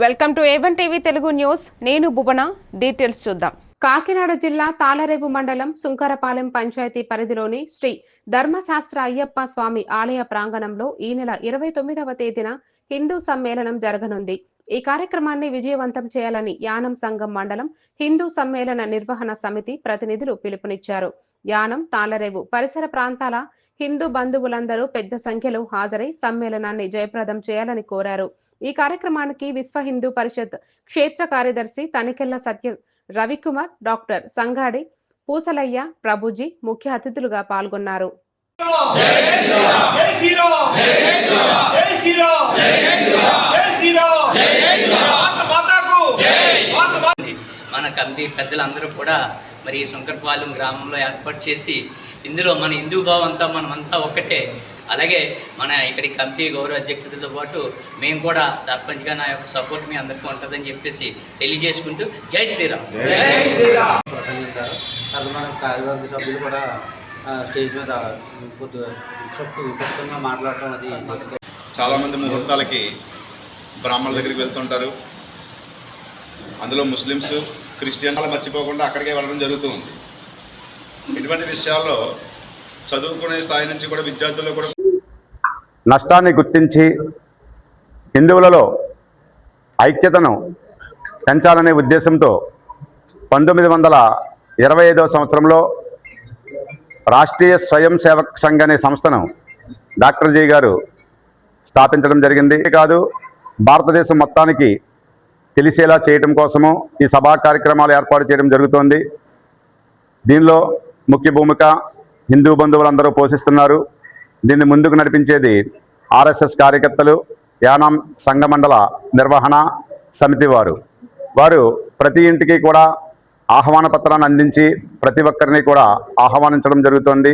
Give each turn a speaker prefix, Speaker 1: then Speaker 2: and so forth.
Speaker 1: Welcome to A1 TV Telugu news. నేను Bhuvana. Details చూద్దాం. కాకినాడ జిల్లా తాళరేవు మండలం సుంకరపాలెం పంచాయతీ పరిధిలోని శ్రీ ధర్మశాస్త్ర అయ్యప్ప స్వామి ఆలయ ప్రాంగణంలో ఈ నెల ఇరవై తొమ్మిదవ తేదీన హిందూ సమ్మేళనం జరగనుంది. ఈ కార్యక్రమాన్ని విజయవంతం చేయాలని యానం సంఘం మండలం హిందూ సమ్మేళన నిర్వహణ సమితి ప్రతినిధులు పిలుపునిచ్చారు. యానం తాళరేవు పరిసర ప్రాంతాల హిందూ బంధువులందరూ పెద్ద సంఖ్యలో హాజరై సమ్మేళనాన్ని జయప్రదం చేయాలని కోరారు. ఈ కార్యక్రమానికి విశ్వ హిందూ పరిషత్ క్షేత్ర కార్యదర్శి తనికెళ్ళ సత్య రవికుమార్ డాక్టర్ సంగాడి పూసలయ్య ప్రభుజీ ముఖ్య అతిథులుగా పాల్గొన్నారు.
Speaker 2: మన కమిటీ పెద్దలందరూ కూడా మరి శంకర్పాలెం గ్రామంలో ఏర్పాటు చేసి ఇందులో మన హిందూ భావం అంతా మనమంతా ఒక్కటే. అలాగే మన ఇక్కడి కమిటీ గౌరవ అధ్యక్షతతో పాటు మేము కూడా సర్పంచ్గా నా యొక్క సపోర్ట్ మీ అందరికీ ఉంటుందని చెప్పేసి తెలియజేసుకుంటూ జై శ్రీరామ్.
Speaker 3: ప్రసంగించారు తర్వాత మన కార్యవర్గ సభ్యులు కూడా స్టేజ్ మీద కొద్ది విక్షక్తు విపక్షంగా మాట్లాడటం అది
Speaker 4: చాలామంది ముహూర్తాలకి బ్రాహ్మణుల దగ్గరికి వెళ్తుంటారు. అందులో ముస్లిమ్స్ క్రిస్టియన్ వాళ్ళు మర్చిపోకుండా అక్కడికే వెళ్ళడం జరుగుతూ ఉంది. ఇటువంటి విషయాల్లో చదువుకునే స్థాయి నుంచి కూడా విద్యార్థుల్లో కూడా
Speaker 5: నష్టాన్ని గుర్తించి హిందువులలో ఐక్యతను పెంచాలనే ఉద్దేశంతో పంతొమ్మిది వందల ఇరవై ఐదవ సంవత్సరంలో రాష్ట్రీయ స్వయం సేవక్ సంఘ్ అనే సంస్థను డాక్టర్ జీ గారు స్థాపించడం జరిగింది. ఇది కాదు భారతదేశం మొత్తానికి తెలిసేలా చేయడం కోసము ఈ సభా కార్యక్రమాలు ఏర్పాటు చేయడం జరుగుతోంది. దీనిలో ముఖ్య భూమిక హిందూ బంధువులందరూ పోషిస్తున్నారు. దీన్ని ముందుకు నడిపించేది ఆర్ఎస్ఎస్ కార్యకర్తలు యానాం సంఘమండల నిర్వహణ సమితి వారు. వారు ప్రతి ఇంటికి కూడా ఆహ్వాన పత్రాన్ని అందించి ప్రతి ఒక్కరిని కూడా ఆహ్వానించడం జరుగుతోంది.